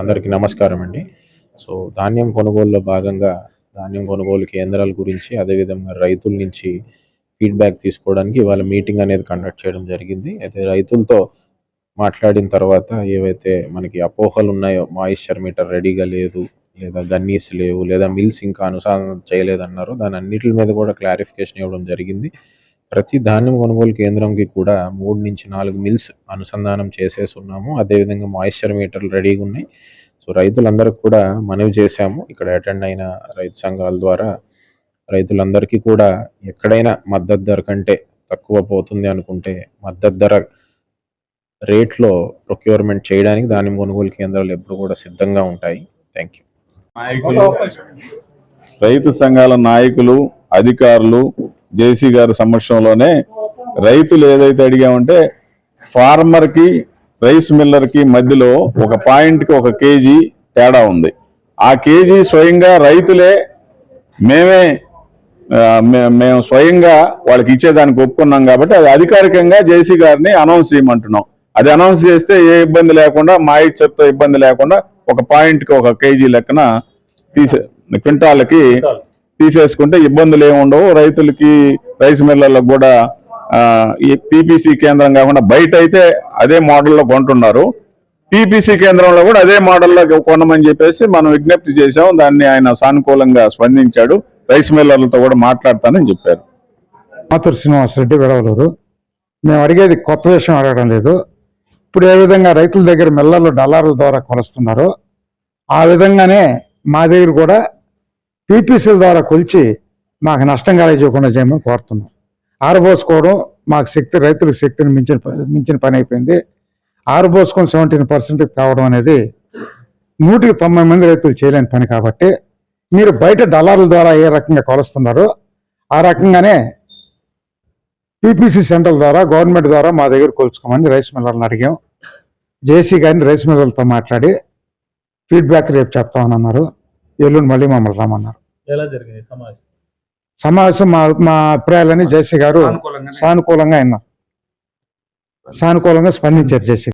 అందరికీ నమస్కారం అండి. సో ధాన్యం కొనుగోలులో భాగంగా ధాన్యం కొనుగోలు కేంద్రాల గురించి అదేవిధంగా రైతుల నుంచి ఫీడ్బ్యాక్ తీసుకోవడానికి ఇవాళ మీటింగ్ అనేది కండక్ట్ చేయడం జరిగింది. అయితే రైతులతో మాట్లాడిన తర్వాత ఏవైతే మనకి అపోహలు ఉన్నాయో మాయిశ్చర్ మీటర్ రెడీగా లేదు లేదా గన్నీస్ లేవు లేదా మిల్స్ ఇంకా అనుసంధానం చేయలేదన్నారో దాని అన్నిటి మీద కూడా క్లారిఫికేషన్ ఇవ్వడం జరిగింది. ప్రతి ధాన్యం కొనుగోలు కేంద్రంకి కూడా మూడు నుంచి నాలుగు మిల్స్ అనుసంధానం చేసేసి ఉన్నాము అదేవిధంగా మాయిశ్చర్ మీటర్లు రెడీగా ఉన్నాయి. సో రైతులందరికీ కూడా మనవి చేశాము. ఇక్కడ అటెండ్ అయిన రైతు సంఘాల ద్వారా రైతులందరికీ కూడా ఎక్కడైనా మద్దతు ధర కంటే తక్కువ పోతుంది అనుకుంటే మద్దతు ధర రేట్లో ప్రొక్యూర్మెంట్ చేయడానికి ధాన్యం కొనుగోలు కేంద్రాలు ఎప్పుడు కూడా సిద్ధంగా ఉంటాయి. థ్యాంక్ యూ రైతు సంఘాల నాయకులు అధికారులు జేసీ గారి సమక్షంలోనే రైతులు ఏదైతే అడిగామంటే ఫార్మర్కి రైస్ మిల్లర్కి మధ్యలో ఒక పాయింట్కి ఒక కేజీ తేడా ఉంది. ఆ కేజీ స్వయంగా రైతులే మేమే మేము స్వయంగా వాళ్ళకి ఇచ్చేదానికి ఒప్పుకున్నాం కాబట్టి అది అధికారికంగా జేసీ గారిని అనౌన్స్ చేయమంటున్నాం. అది అనౌన్స్ చేస్తే ఏ ఇబ్బంది లేకుండా మా ఇచ్చతో ఇబ్బంది లేకుండా ఒక పాయింట్కి ఒక కేజీ లెక్కన తీసే క్వింటాలకి తీసేసుకుంటే ఇబ్బందులు ఏమి ఉండవు. రైతులకి రైస్ మిల్లర్లకు కూడా ఈ పీపీసీ కేంద్రం కాకుండా బయట అయితే అదే మోడల్లో కొంటున్నారు. పీపీసీ కేంద్రంలో కూడా అదే మోడల్లో కొనమని చెప్పేసి మనం విజ్ఞప్తి చేశాం. దాన్ని ఆయన సానుకూలంగా స్పందించాడు. రైస్ మిల్లర్లతో కూడా మాట్లాడతానని చెప్పారు. మాతూరు శ్రీనివాసరెడ్డి విడవలూరు. మేము అడిగేది కొత్త విషయం అడగడం లేదు. ఇప్పుడు ఏ విధంగా రైతుల దగ్గర మిల్లర్లు డాలర్ల ద్వారా కొలుస్తున్నారో? ఆ విధంగానే మా దగ్గర కూడా పీపీసీల ద్వారా కొలిచి మాకు నష్టం కలిగించకుండా చేయమని కోరుతున్నాం. ఆరబోసుకోవడం మాకు శక్తి రైతుల శక్తిని మించిన మించిన పని అయిపోయింది. ఆరబోసుకొని సెవెంటీన్ పర్సెంట్ కావడం అనేది నూటికి తొంభై మంది రైతులు చేయలేని పని కాబట్టి మీరు బయట డల్లార్ల ద్వారా ఏ రకంగా కొలుస్తున్నారో ఆ రకంగానే పీపీసీ సెంటర్ ద్వారా గవర్నమెంట్ ద్వారా మా దగ్గర కొలుచుకోమని రైస్ మిల్లర్ని అడిగాం. జేసీ గారిని రైస్ మిల్లర్లతో మాట్లాడి ఫీడ్బ్యాక్ రేపు చెప్తామని అన్నారు. ఎల్లుండి మళ్ళీ మమ్మల్ని రమ్మన్నారు. ఎలా జరిగింది సమావేశం? సమావేశం మా మా అభిప్రాయాలని జేసీ గారు సానుకూలంగా అయినారు. సానుకూలంగా స్పందించారు జేసీ